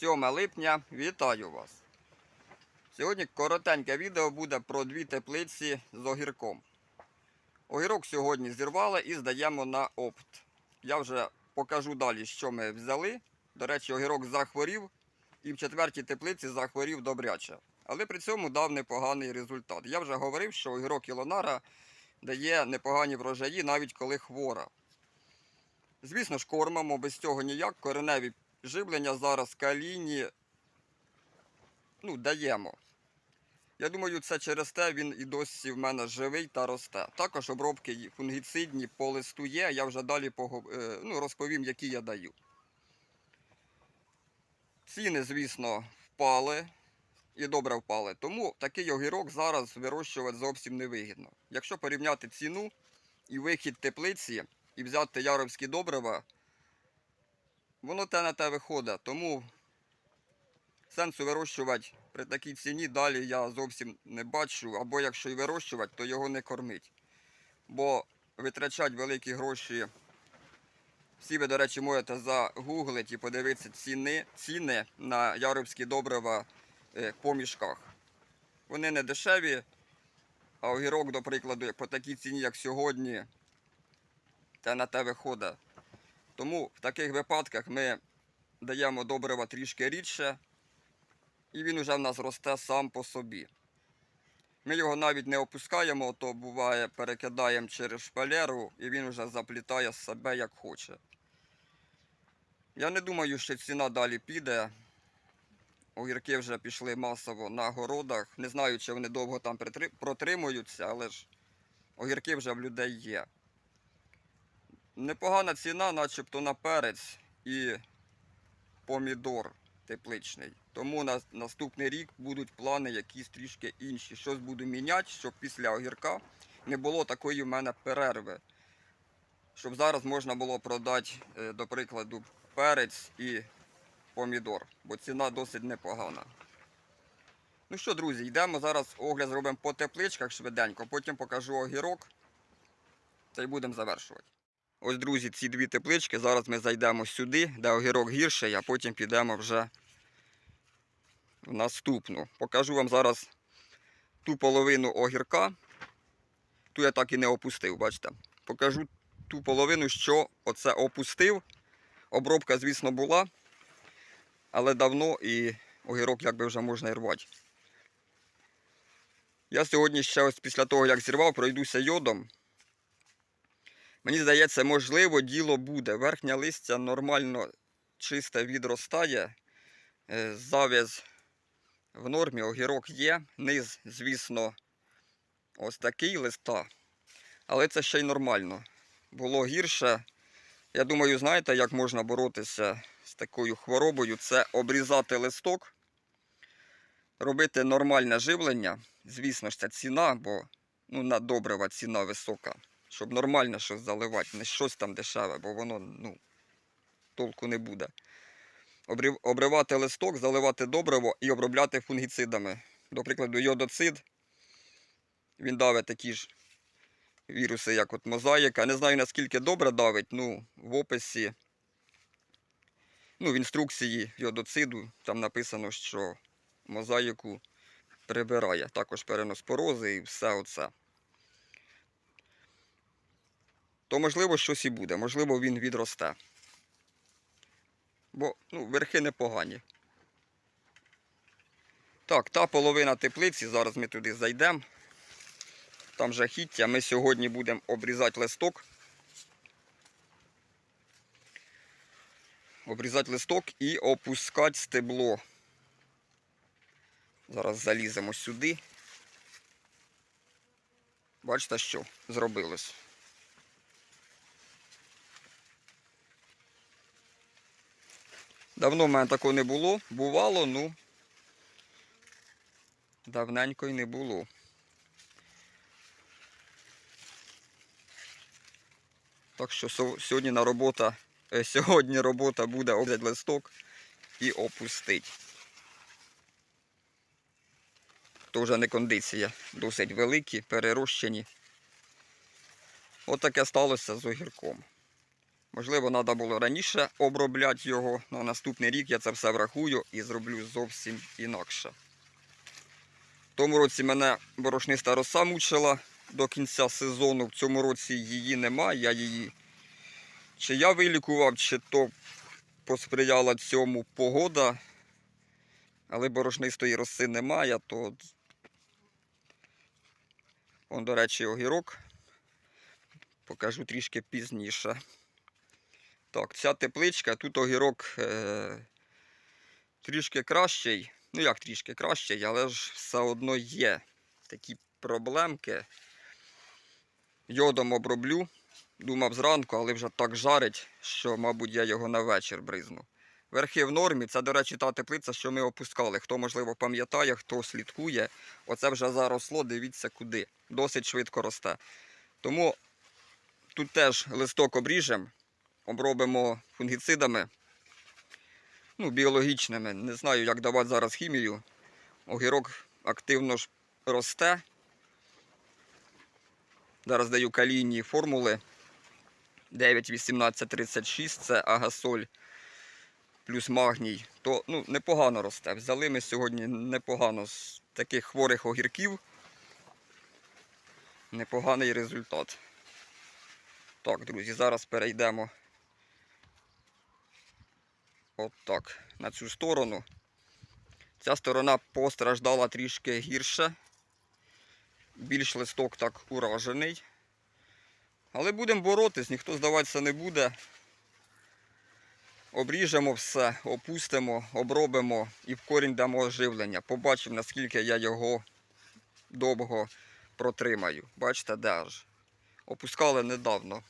7 липня, вітаю вас! Сьогодні коротеньке відео буде про дві теплиці з огірком. Огірок сьогодні зірвали і здаємо на опт. Я вже покажу далі, що ми взяли. До речі, огірок захворів і в четвертій теплиці захворів добряче. Але при цьому дав непоганий результат. Я вже говорив, що огірок Ілонара дає непогані врожаї, навіть коли хвора. Звісно ж, кормимо, без цього ніяк. Кореневі живлення зараз калійні ну, даємо. Я думаю, це через те він і досі в мене живий та росте. Також обробки фунгіцидні по листу є. Я вже далі е, ну, розповім, які я даю. Ціни, звісно, впали і добре впали. Тому такий огірок зараз вирощувати зовсім невигідно. Якщо порівняти ціну і вихід теплиці і взяти яровські добрива, воно те на те виходить. Тому сенсу вирощувати при такій ціні далі я зовсім не бачу. Або якщо і вирощувати, то його не кормить. Бо витрачати великі гроші. Всі ви, до речі, можете загуглити і подивитися ціни, ціни на яровські добрива е, по мішках. Вони не дешеві, а огірок, до прикладу, по такій ціні, як сьогодні, те на те виходить. Тому в таких випадках ми даємо добрива трішки рідше, і він вже в нас росте сам по собі. Ми його навіть не опускаємо, то буває перекидаємо через шпалеру і він вже заплітає себе як хоче. Я не думаю, що ціна далі піде. Огірки вже пішли масово на городах. Не знаю, чи вони довго там протримуються, але ж огірки вже в людей є. Непогана ціна, начебто на перець і помідор тепличний. Тому на наступний рік будуть плани якісь трішки інші. Щось буду міняти, щоб після огірка не було такої в мене перерви. Щоб зараз можна було продати, е, до прикладу, перець і помідор, бо ціна досить непогана. Ну що, друзі, йдемо зараз огляд зробимо по тепличках швиденько, потім покажу огірок та й будемо завершувати. Ось, друзі, ці дві теплички. Зараз ми зайдемо сюди, де огірок гірший, а потім підемо вже в наступну. Покажу вам зараз ту половину огірка. Ту я так і не опустив, бачите. Покажу ту половину, що оце опустив. Обробка, звісно, була, але давно і огірок якби вже можна рвати. Я сьогодні ще ось після того, як зірвав, пройдуся йодом. Мені здається, можливо, діло буде. Верхня листя нормально чисте відростає. Е, Зав'яз в нормі, огірок є. Низ, звісно, ось такий листа. Але це ще й нормально. Було гірше. Я думаю, знаєте, як можна боротися з такою хворобою? Це обрізати листок, робити нормальне живлення. Звісно ж, це ціна, бо ну, на добрива ціна висока щоб нормально щось заливати, не щось там дешеве, бо воно ну, толку не буде. Обривати листок, заливати добриво і обробляти фунгіцидами. До прикладу, йодоцид. Він давить такі ж віруси, як от мозаїка. Не знаю наскільки добре давить, ну, в описі, ну, в інструкції йодоциду там написано, що мозаїку прибирає. Також переноспорози і все оце то можливо щось і буде, можливо, він відросте. Бо ну, верхи непогані. Так, та половина теплиці, зараз ми туди зайдемо. Там жахіття. Ми сьогодні будемо обрізати листок. Обрізати листок і опускати стебло. Зараз заліземо сюди. Бачите, що зробилось? Давно в мене такого не було. Бувало, ну давненько й не було. Так що сьогодні на робота, е, сьогодні робота буде обряд листок і опустить. То вже не кондиція, досить великі, перерощені. От таке сталося з огірком. Можливо, треба було раніше обробляти його. На наступний рік я це все врахую і зроблю зовсім інакше. В тому році мене борошниста роса мучила до кінця сезону. В цьому році її немає. Я її чи я вилікував, чи то посприяла цьому погода. Але борошнистої роси немає, то Он, до речі, огірок. Покажу трішки пізніше. Так, ця тепличка, тут огірок е, трішки кращий. Ну як трішки кращий, але ж все одно є такі проблемки. Йодом оброблю. Думав зранку, але вже так жарить, що, мабуть, я його на вечір бризну. Верхи в нормі, це, до речі, та теплиця, що ми опускали. Хто, можливо, пам'ятає, хто слідкує, оце вже заросло, дивіться куди. Досить швидко росте. Тому тут теж листок обріжемо, обробимо фунгіцидами, ну, біологічними. Не знаю, як давати зараз хімію. Огірок активно ж росте. Зараз даю калійні формули 9, 18, 36, це агасоль плюс магній, то ну, непогано росте. Взяли ми сьогодні непогано з таких хворих огірків. Непоганий результат. Так, друзі, зараз перейдемо от так, на цю сторону. Ця сторона постраждала трішки гірше. Більш листок так уражений. Але будемо боротись, ніхто здаватися не буде. Обріжемо все, опустимо, обробимо і в корінь дамо оживлення. Побачимо, наскільки я його довго протримаю. Бачите, де аж. Опускали недавно.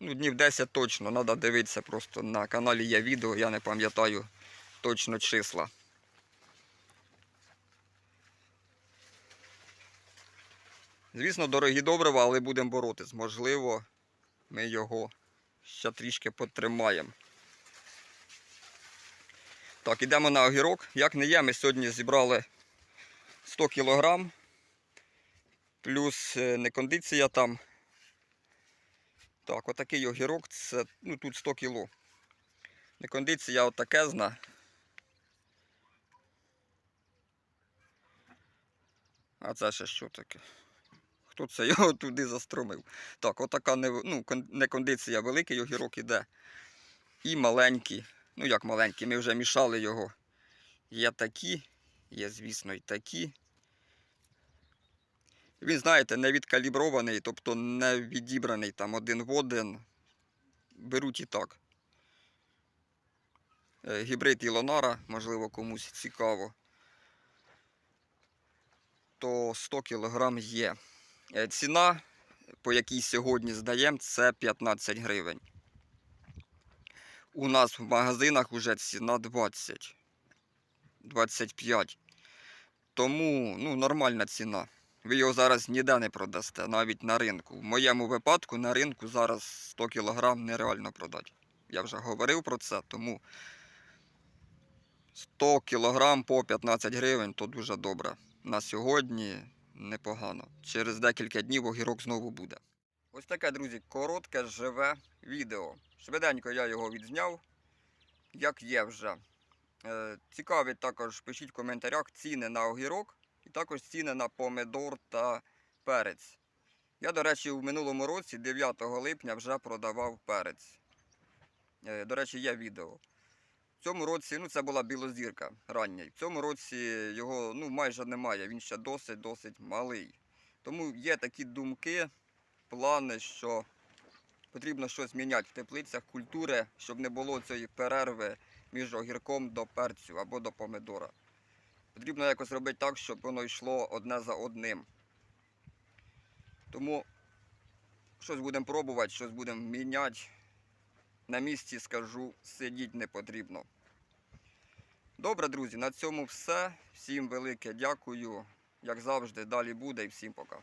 Ну, днів 10 точно, треба дивитися просто на каналі є відео, я не пам'ятаю точно числа. Звісно, дорогі добрива, але будемо боротись. Можливо, ми його ще трішки потримаємо. Так, ідемо на огірок. Як не є, ми сьогодні зібрали 100 кг. Плюс е, некондиція там. Так, отакий огірок, це ну, тут 100 кг. Некондиція отакезна. А це ще що таке? Хто це його туди застромив? Так, отака не, ну, не кондиція, великий огірок іде. І маленькі. Ну як маленькі, ми вже мішали його. Є такі, є, звісно, і такі. Він, знаєте, не відкалібрований, тобто не відібраний там один в один. Беруть і так. Е, Гібрид Ілонара, можливо, комусь цікаво. То 100 кг є. Е, Ціна, по якій сьогодні здаємо, це 15 гривень. У нас в магазинах вже ціна 20. 25. Тому ну, нормальна ціна. Ви його зараз ніде не продасте, навіть на ринку. В моєму випадку на ринку зараз 100 кг нереально продати. Я вже говорив про це, тому 100 кг по 15 гривень то дуже добре. На сьогодні непогано. Через декілька днів огірок знову буде. Ось таке, друзі, коротке, живе відео. Швиденько я його відзняв, як є вже. Е, цікавить також, пишіть в коментарях ціни на огірок і також ціни на помидор та перець. Я, до речі, в минулому році, 9 липня, вже продавав перець. Е, До речі, є відео. В цьому році, ну це була білозірка рання. В цьому році його ну, майже немає, він ще досить-досить малий. Тому є такі думки, плани, що потрібно щось міняти в теплицях, культури, щоб не було цієї перерви між огірком до перцю або до помидора. Потрібно якось робити так, щоб воно йшло одне за одним. Тому щось будемо пробувати, щось будемо міняти. На місці скажу, сидіти не потрібно. Добре, друзі, на цьому все. Всім велике дякую. Як завжди, далі буде і всім пока.